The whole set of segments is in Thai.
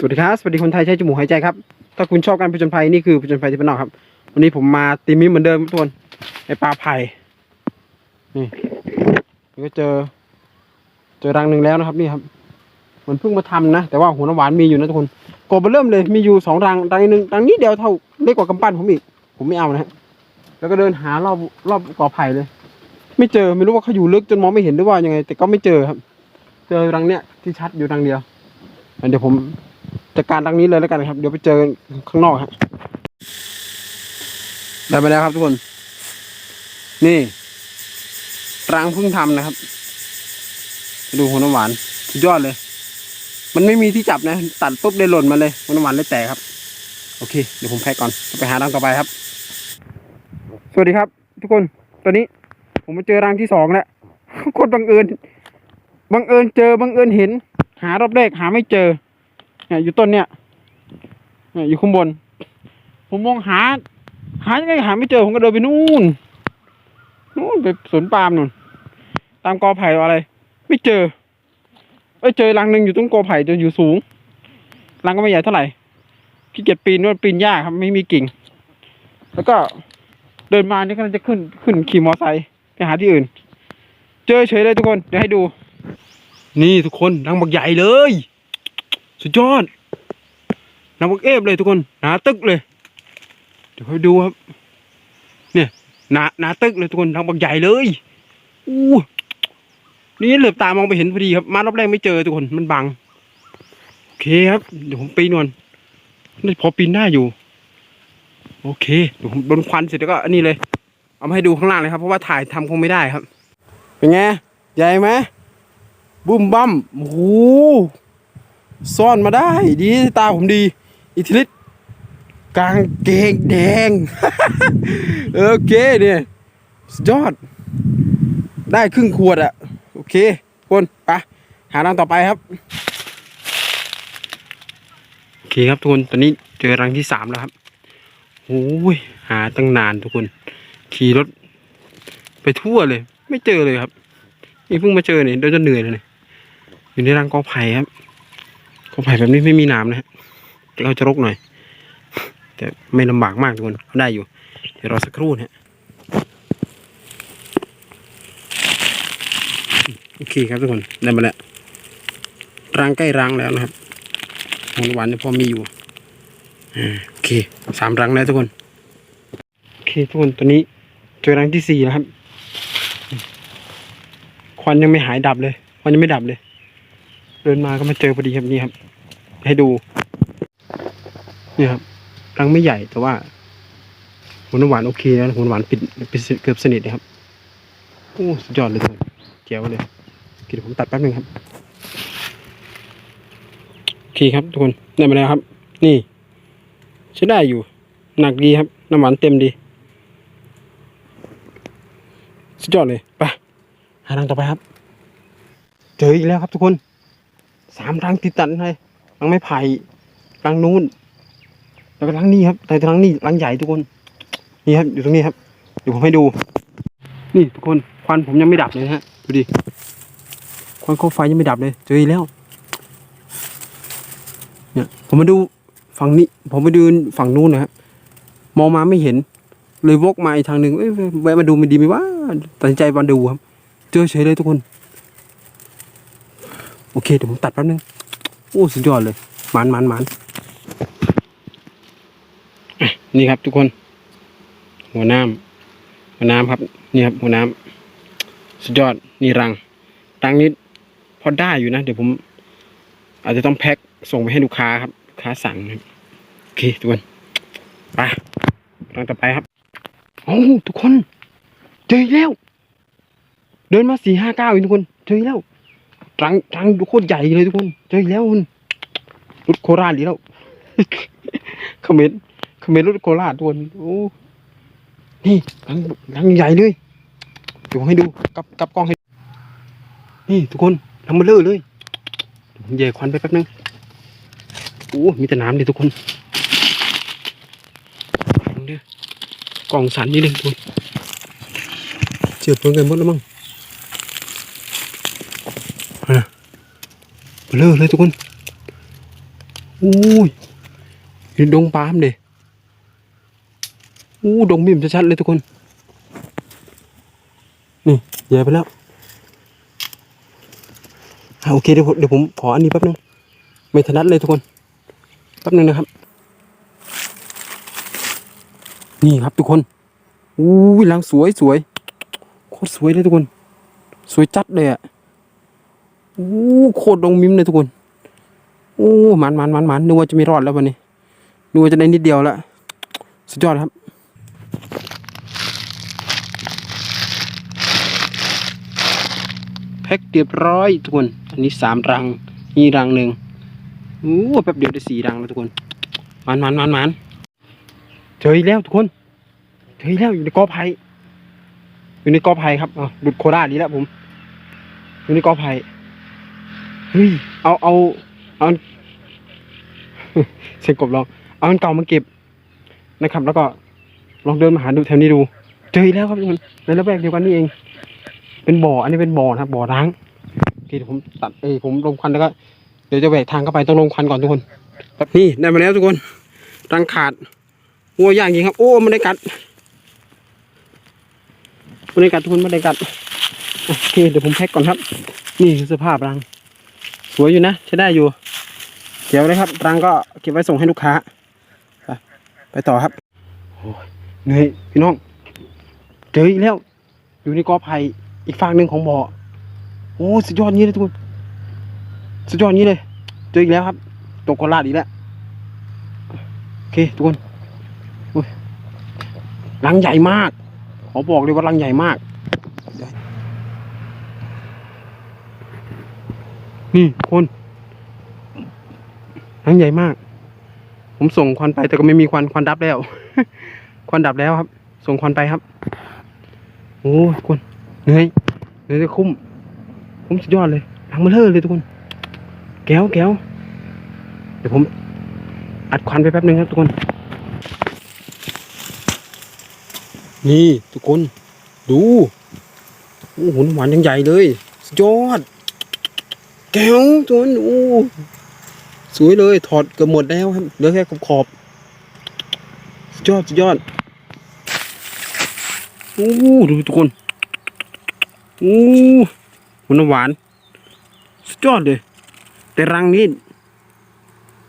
สวัสดีครับ สวัสดีคนไทยใช้จมูกหายใจครับ ถ้าคุณชอบการผจญภัยนี่คือผจญภัยที่เป็นนอกครับ วันนี้ผมมาตีมิเหมือนเดิมทุกคนในป่าไผ่นี่นก็เจอ เจอรังหนึ่งแล้วนะครับ นี่ครับเหมือนเพิ่งมาทำนะ แต่ว่าหัวน้ำหวานมีอยู่นะทุกคนกบเริ่มเลยมีอยู่สองรังรังหนึ่งรังนี้เดียวเท่าเล็กกว่ากำปั้นผมอีกผมไม่เอานะฮะแล้วก็เดินหารอบรอบกอไผ่เลย ไม่เจอไม่รู้ว่าเขาอยู่ลึกจนมองไม่เห็นหรือว่ายังไง แต่ก็ไม่เจอครับ เจอรังเนี้ยที่ชัดอยู่รังเดียวเดี๋ยวผม จัดการรังนี้เลยแล้วกันครับ เดี๋ยวไปเจอกันข้างนอกฮะได้ไปแล้วครับทุกคน นี่รังเพิ่งทำนะครับไปดูหัวน้ำหวานสุดยอดเลย มันไม่มีที่จับนะ ตัดปุ๊บได้หล่นมาเลยหัวน้ำหวานเลยแตกครับ โอเค เดี๋ยวผมแพ็กก่อนไปหารังต่อไปครับ สวัสดีครับ ทุกคนตอนนี้ ผมมาเจอรังที่สองแล้วโคตรบังเอิญบังเอิญเจอบังเอิญเห็น หารอบแรกหาไม่เจอ เนี่ยอยู่ต้นเนี่ยเนี่ยอยู่ข้างบน ผมมองหา หายังไงหาไม่เจอผมก็เดินไปนู่นนู่นไปสวนปาล์มนู่นตามกอไผ่อะไร ไม่เจอไปเจอรังหนึ่งอยู่ตรงกอไผ่จะอยู่สูงรังก็ไม่ใหญ่เท่าไหร่ขี้เกียจปีนว่าปีนยากครับไม่มีกิ่ง แล้วก็เดินมานี่ก็จะขึ้นขึ้นขี่มอไซค์ไปหาที่อื่น เจอเฉยเลยทุกคนเดี๋ยวให้ดู นี่ทุกคนรังบักใหญ่เลย สุดยอดน้ำบักเอฟเลยทุกคน หนาตึกเลย เดี๋ยวไปดูครับ เนี่ยหนาหนาตึกเลยทุกคนน้ำบักใหญ่เลยอู้นี่เหลือบตามองไปเห็นพอดีครับ มารอบแรกไม่เจอทุกคนมันบัง โอเคครับ เดี๋ยวผมปีนก่อนนี่พอปีนได้อยู่ โอเคเดี๋ยวผมโดนควันเสร็จแล้วก็อันนี้เลย เอามาให้ดูข้างล่างเลยครับ เพราะว่าถ่ายทำคงไม่ได้ครับ เป็นไง ใหญ่ไหมบุ้มบั้มโอ้โห ซ่อนมาได้ ดีตาผมดี อิทธิฤทธิ์กลางเกงแดง โอเคเนี่ยสุดยอด ได้ครึ่งขวดอะโอเค คนไปหารังต่อไปครับ โอเคครับทุกคน ตอนนี้เจอรังที่สามแล้วครับโอ้ยหาตั้งนานทุกคน ขี่รถ ไปทั่วเลย ไม่เจอเลยครับนี่เพิ่งมาเจอเนี่ยเดี๋ยวจะเหนื่อยเลยอยู่ในรังกอไผ่ครับ ไผ่แบบนี้ไม่มีหน้ำนะฮะเขาจะรกหน่อย แต่ไม่ลำบากมากทุกคนเขาได้อยู่ เดี๋ยวรอสักครู่นะฮะโอเคครับทุกคนได้มาแล้วรังใกล้รังแล้วนะครับของหวานเนี่ยพอมีอยู่โอเคสามรังแล้วทุกคนโอเคทุกคนตัวนี้เจอรังที่สี่แล้วครับ ควันยังไม่หายดับเลยควันยังไม่ดับเลย ดินมาก็มาเจอพอดีครับนี่ครับ ให้ดูนี่ครับรังไม่ใหญ่แต่ว่าหัวน้ำหวานโอเคแล้วหัวน้ำหวานปิดเกือบสนิทเลยครับโอ้สุดยอดเลยทุกคนเจ๋วเลยเดี๋ยวผมตัดแป๊บนึงครับโอเคครับทุกคนได้มาแล้วครับ นี่ใช้ได้อยู่ หนักดีครับ น้ำหวานเต็มดีสุดยอดเลยไปหารังต่อไปครับ เจออีกแล้วครับทุกคน สามรังติดตันเลยรังไม้ไผ่รังนู้น แล้วก็รังนี้ครับ แต่รังนี้รังใหญ่ทุกคน นี่ครับ อยู่ตรงนี้ครับ เดี๋ยวผมให้ดู นี่ทุกคน ควันผมยังไม่ดับเลยฮะ ดูดิ ควันโคไฟยังไม่ดับเลย เจออีกแล้ว เนี่ย ผมมาดูฝั่งนี้ ผมไปดูฝั่งนู้นนะครับ มองมาไม่เห็น เลยวกมาอีกทางหนึ่งเอ้ยแวะมาดูมันดีไหมวะ ตัดสินใจมาดูครับ เจอเฉยเลยทุกคน โอเคเดี๋ยวผมตัดแป๊บนึงโอ้สุดยอดเลยมันมันมันนี่ครับทุกคน หัวน้ำหัวน้ำครับ นี่ครับ หัวน้ำสุดยอดนี่รังรังนี้พอได้อยู่นะ เดี๋ยวผม อาจจะต้องแพ็คส่งไปให้ลูกค้าครับลูกค้าสั่งนะโอเคทุกคนไปรังต่อไปครับโอ้ทุกคน เจอแล้ว เดินมาสี่ห้าเก้าอีกทุกคน เจอแล้ว รังรังโคตรใหญ่เลยทุกคนเจอแล้วคุณรถโคราชอีกแล้วคอมเมนต์คอมเมนต์รถโคราชทุกคนโอ้นี่รังรังใหญ่เลยเดี๋ยวให้ดูกับกับกล้องให้นี่ทุกคนรังเลเลอเลยเยวผมแย่ควันไปแป๊บนึงโอ้มีแต่น้ำเลยทุกคนเด้อกล่องสันนี่เลยทุกคนเจือเพิ่งกันหมดแล้วมั้ง เลอเลยทุกคนอุ้ยอยู่ในดงปามเด้อู้ดงบิ่มชัดๆเลยทุกคน นี่แย่ไปแล้วอโอเคเดี๋ยวผมเดี๋ยวผมขออันนี้แป๊บนึง ไม่ถนัดเลยทุกคน แป๊บนึงนะครับ นี่ครับทุกคนอู้ยรังสวยสวยโคตรสวยเลยทุกคน สวยจัดเลยอะ โอ้โคตรดงมิมเลยทุกคนโอ้มันมันมันมันนึกว่าจะไม่รอดแล้ววันนี้นึกว่าจะได้นิดเดียวแล้วสุดยอดครับแพ็คเรียบร้อยทุกคน อันนี้สามรังนี่รังหนึ่งโอ้แป๊บเดียวได้สี่รังแล้วทุกคนมันมันมันมันเจออีกแล้วทุกคนเจออีกแล้วอยู่ในกอไผ่อยู่ในกอไผ่ครับอะหลุดโคราชนี้แล้วผม อยู่ในกอไผ่ เฮ้ยเอาเอาเอาเสียงกบลองเอาอันเก่ามาเก็บนะครับ แล้วก็ลองเดินมาหาดูแถวนี้ดูเจออีกแล้วครับทุกคนในระแวกเดียวกันนี่เอง เป็นบ่ออันนี้เป็นบ่อนะครับบ่อร้างโอเคเดี๋ยวผมตัดเอยผมลงควันแล้วก็เดี๋ยวจะแหวกทางเข้าไปต้องลงควันก่อนทุกคนนี่ได้มาแล้วทุกคนรังขาดหัวย่างจริงครับ โอ้ไม่ได้กัดไม่ได้กัดทุกคนไม่ได้กัดโอเคเดี๋ยวผมแพ็กก่อนครับ นี่คือสภาพรัง สวยอยู่นะใช้ได้อยู่เดี๋ยวเลยครับรังก็เก็บไว้ส่งให้ลูกค้าไปไปต่อครับโอ้ยเหนื่อยพี่น้องเจออีกแล้ว อยู่ในกอไผ่อีกฝั่งหนึ่งของบ่อโอ้สุดยอดนี้เลยทุกคนสุดยอดนี้เลยเจออีกแล้วครับตกโคราชอีกแล้วโอเคทุกคนรังใหญ่มากขอบอกเลยว่ารังใหญ่มาก นี่คนรังใหญ่มาก ผมส่งควันไปแต่ก็ไม่มีควันควันดับแล้ว ควันดับแล้วครับ ส่งควันไปครับ โอ้ยทุกคนเหนื่อยเหนื่อยจะคุ้มคุ้มสุดยอดเลยรังมาเลอเลยทุกคน แก้วแก้วเดี๋ยวผม อัดควันไปแป๊บนึงครับทุกคน นี่ทุกคน ดู โอ้โหหวานยังใหญ่เลย สุดยอด แก้วทุกคนโอ้สวยเลยถอดเกือบหมดแล้วครับเหลือแค่ขอบขอบสุดยอดสุดยอดโอ้ดูทุกคนโอ้หัวน้ำหวานสุดยอดเลย แต่รังนี้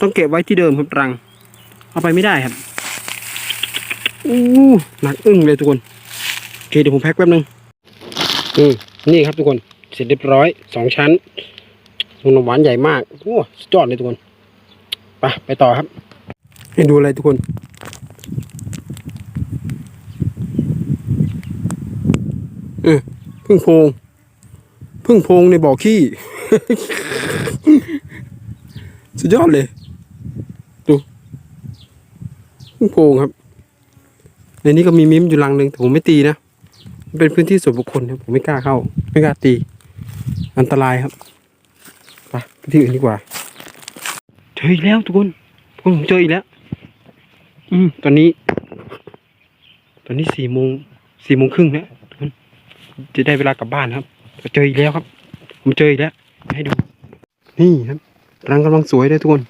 ต้องเก็บไว้ที่เดิมครับรัง เอาไปไม่ได้ครับอู้หนักอึ้งเลยทุกคนโอเคเดี๋ยวผมแพ็คแป๊บนึงอืมนี่ครับทุกคนเสร็จเรียบร้อยสองชั้น นมหวานใหญ่มากโอ้สุดยอดเลยทุกคนไปไปต่อครับ ให้ดูอะไรทุกคนเออพึ่งโพงพึ่งโพงในบ่อขี้สุดยอดเลย ดูพึ่งโพงครับ ในนี้ก็มีมิมอยู่รังหนึ่งแต่ผมไม่ตีนะเป็นพื้นที่ส่วนบุคคลครับผมไม่กล้าเข้า ไม่กล้าตี อันตรายครับ ที่อื่นดีกว่า เจออีกแล้วทุกคนทุกคนผมเจออีกแล้ว อืม ตอนนี้ ตอนนี้สี่โมงสี่โมงครึ่งแล้วทุกคนจะได้เวลากลับบ้านครับเจออีกแล้วครับ ผมเจออีกแล้ว ให้ดู นี่ครับรังกำลังสวยเลยทุกคน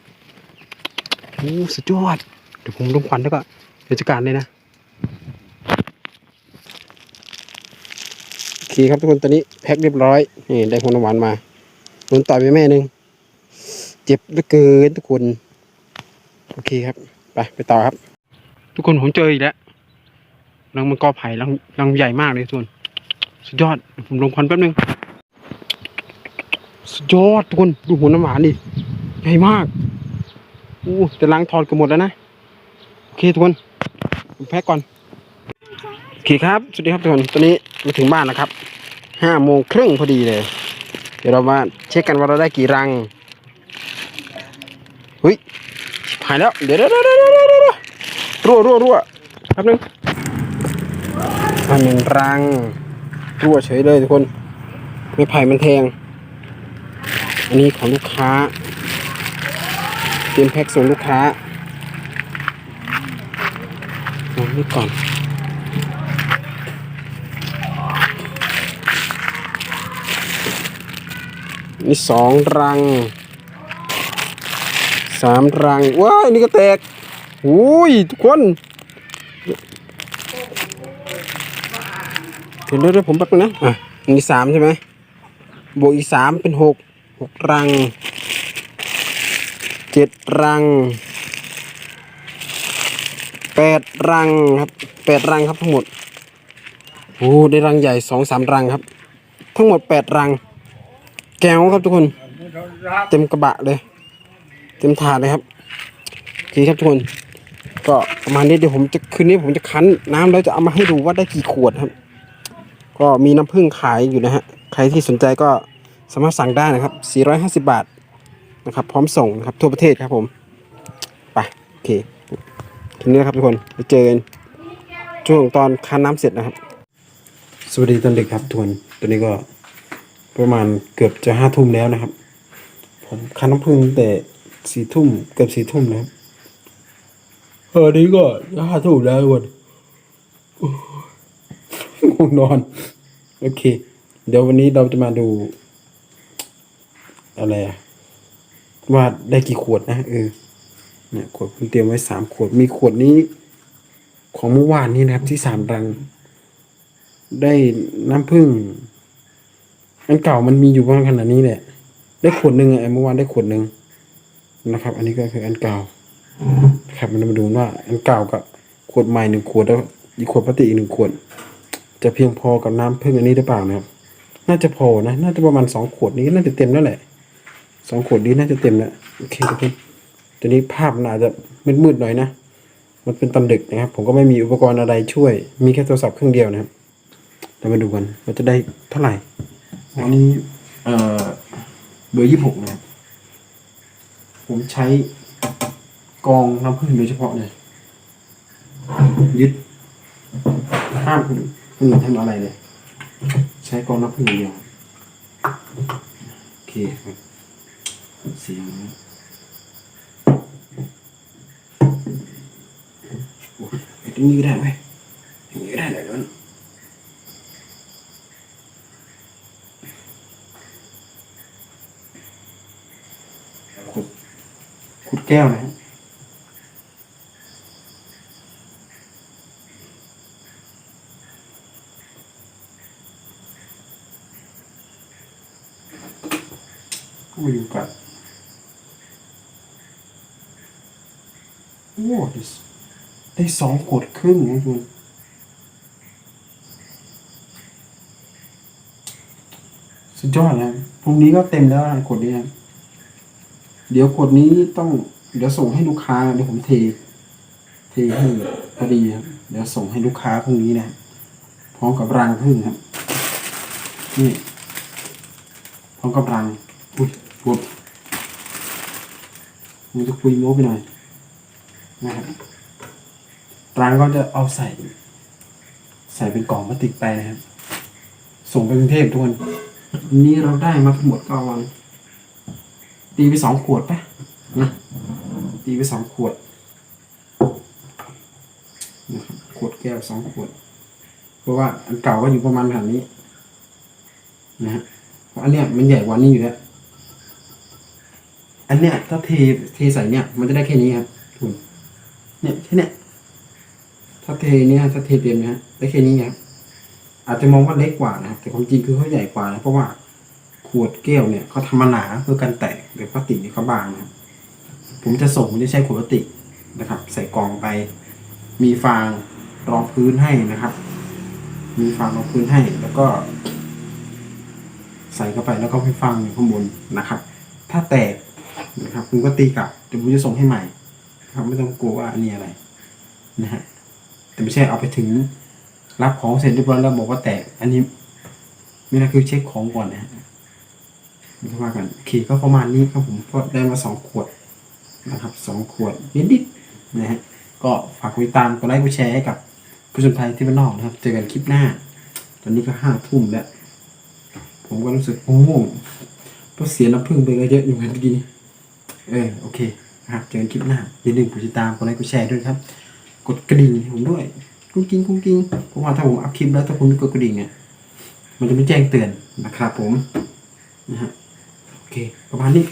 โอ้สุดยอด เดี๋ยวผมลงควันแล้วก็เดี๋ยวจะการเลยนะโอเคครับทุกคนตอนนี้แพ็คเรียบร้อยนี่ได้พวงน้ำหวานมาโดนต่อยไปแม่หนึ่ง จ็บเหลือเกินทุกคน โอเคครับ ไปไปต่อครับ ทุกคนผมเจออีกแล้วรังมันกอไผ่รังรังใหญ่มากเลยทุกคน สุดยอด ผมลงควันแป๊บนึง สุดยอดทุกคน ดูหัวน้ำหวานดิใหญ่มากอู้แต่ล้างถอดกันหมดแล้วนะ โอเคทุกคน ผมแพ็กก่อน โอเคครับ สวัสดีครับทุกคน ตอนนี้มาถึงบ้านแล้วครับ ห้าโมงครึ่งพอดีเลย เดี๋ยวเรามาเช็คกันว่าเราได้กี่รัง เฮ้ยหายแล้วเดี๋ยวเดี๋ยวเดี๋ยวเดี๋ยวเดี๋ยวเดี๋ยวรั่วรั่วรั่วแป๊บนึงอันหนึ่งรังรั่วเฉยเลยทุกคนไม่ไผ่มันแทง อันนี้ของลูกค้าเตรียมแพ็คส่งลูกค้าเอานี่ก่อนนี่สองรัง สามรัง ว้ายนี่ก็แตกโอ้ยทุกคนเดี๋ยวเดี๋ยวผมแป๊บนึงนะอะอันนี้สามใช่ไหมบวกอีกสามเป็นหกหกรังเจ็ดรังแปดรังครับแปดรังครับทั้งหมดโอ้ได้รังใหญ่สองสามรังครับ ทั้งหมดแปดรัง แก้วครับทุกคน เต็มกระบะเลย เต็มถาดเลยครับโอเคครับทุกคน ก็ประมาณนี้เดี๋ยวผมจะคืนนี้ผมจะคั้นน้ำแล้วจะเอามาให้ดูว่าได้กี่ขวดครับ ก็มีน้ำผึ้งขายอยู่นะฮะ ใครที่สนใจก็สามารถสั่งได้นะครับ 450 บาทนะครับ พร้อมส่งนะครับทั่วประเทศครับผมไปโอเคทีนี้นครับทุกคนไปเจอกันช่วงตอนคั้นน้ำเสร็จนะครับ สวัสดีตอนดึกครับทุกคนตอนนี้ก็ประมาณเกือบจะห้าทุ่มแล้วนะครับ ผมคั้นน้ำผึ้งแต่ สี่ทุ่มเกือบสี่ทุ่มนะครับเออนี้ก็ห้าทุ่มแล้วทุกคนง่วงนอน โอเค เดี๋ยววันนี้เราจะมาดู อะไรอะว่าได้กี่ขวดนะเออเนี่ยขวดผมเตรียมไว้สามขวด มีขวดนี้ ของเมื่อวานนี้นะครับที่สามรัง ได้น้ำผึ้งอันเก่ามันมีอยู่ประมาณขนาดนี้แหละ ได้ขวดหนึ่งอะเมื่อวานได้ขวดหนึ่ง นะครับ อันนี้ก็คืออันเก่านะครับมันมาดูว่าอันเก่ากับขวดใหม่หนึ่งขวดแล้วอีกขวดพลาสติกอีกหนึ่งขวด จะเพียงพอกับน้ำผึ้งอันนี้หรือเปล่านะครับ น่าจะพอนะ น่าจะประมาณสองขวดนี้น่าจะเต็มแล้วแหละสองขวดนี้น่าจะเต็มแล้วโอเคทุกคนตัวนี้ภาพมันอาจจะมืดๆหน่อยนะ มันเป็นตอนดึกนะครับ ผมก็ไม่มีอุปกรณ์อะไรช่วย มีแค่โทรศัพท์เครื่องเดียวนะครับเรามาดูกันว่าจะได้เท่าไหร่อันนี้เอ่อเบอร์ยี่หกนะครับ ผมใช้กองน้ำผึ้งโดยเฉพาะเลย ยึดห้ามคนอื่นทำอะไรเลย ใช้กองน้ำผึ้งอย่างเดียวโอเคครับเสียงโอ้ยตรงนี้ก็ได้ไหมอย่างนี้ก็ได้เลยมัน ขุดขุด แก้วนะก็มาอยู่กับโอ้ได้สได้สองขวดครึ่งนะคุณสุดยอดนะพรุ่งนี้ก็เต็มแล้วนะขวดนี้นะเดี๋ยวขวดนี้ต้อง เดี๋ยวส่งให้ลูกค้าเดี๋ยวผมเท เทให้พอดีครับเดี๋ยวส่งให้ลูกค้าพรุ่งนี้นะพร้อมกับรังพึ่งครับ นี่พร้อมกับรังอุ้ยปวดมันจะคุยโม้ไปหน่อยนะครับรังก็จะเอาใส่ ใส่เป็นกล่องพลาสติกไปนะครับ ส่งไปกรุงเทพทุกคนนนี้เราได้มาทั้งหมดก็วันตีไปสองขวดปะนะ ตีไปสองขวดนะครับขวดแก้วสองขวด เพราะว่าอันเก่าก็อยู่ประมาณขนาดนี้นะฮะเพราะอันเนี้ยมันใหญ่กว่านี้อยู่แล้วอันเนี้ยถ้าเทเทใส่เนี่ย มันจะได้แค่นี้ครับทุนเนี่ยแค่เนี้ยถ้าเทเนี่ยถ้าเทเต็มนะฮะได้แค่นี้ครับอาจจะมองว่าเล็กกว่านะครับแต่ความจริงคือเขาใหญ่กว่านะเพราะว่าขวดแก้วเนี่ยเขาทำมาหนาเพื่อกันแตกแต่พลาสติกเนี่ยเขาบางนะครับ ผมจะส่งผมจะใช้ขวดพลาสติกนะครับ ใส่กล่องไป มีฟางรองพื้นให้นะครับ มีฟางรองพื้นให้แล้วก็ ใส่เข้าไปแล้วก็ให้ฟางอยู่ข้างบนนะครับ ถ้าแตกนะครับคุณก็ตีกลับเดี๋ยวผมจะส่งให้ใหม่ครับไม่ต้องกลัวว่าอันนี้อะไรนะฮะแต่ไม่ใช่เอาไปถึงรับของเสร็จเรียบร้อยแล้วบอกว่าแตกอันนี้ไม่นะคือเช็คของก่อนนะฮะไม่ว่ากันโอเคก็ประมาณนี้ครับผมก็ได้มาสองขวด นะครับสองขวดนิดๆนะฮะก็ฝากกดติดตามกดไลค์กดแชร์ให้กับผู้ชมไทยที่บ้านนอกนะครับ เจอกันคลิปหน้า ตอนนี้ก็ห้าทุ่มแล้ว ผมก็รู้สึกง่วงเพราะเสียน้ำผึ้งไปก็เยอะอยู่เหมือนกันเออโอเคนะครับเจอกันคลิปหน้าอย่าลืมกดติดตามกดไลค์กดแชร์ด้วยครับ กดกระดิ่งผมด้วยกุ้งกิ้งกุ้งกิ้งเพราะว่าถ้าผมอัพคลิปแล้วถ้าคุณกดกระดิ่งเนี่ยมันจะไม่แจ้งเตือนนะครับผมนะฮะโอเค ประมาณนี้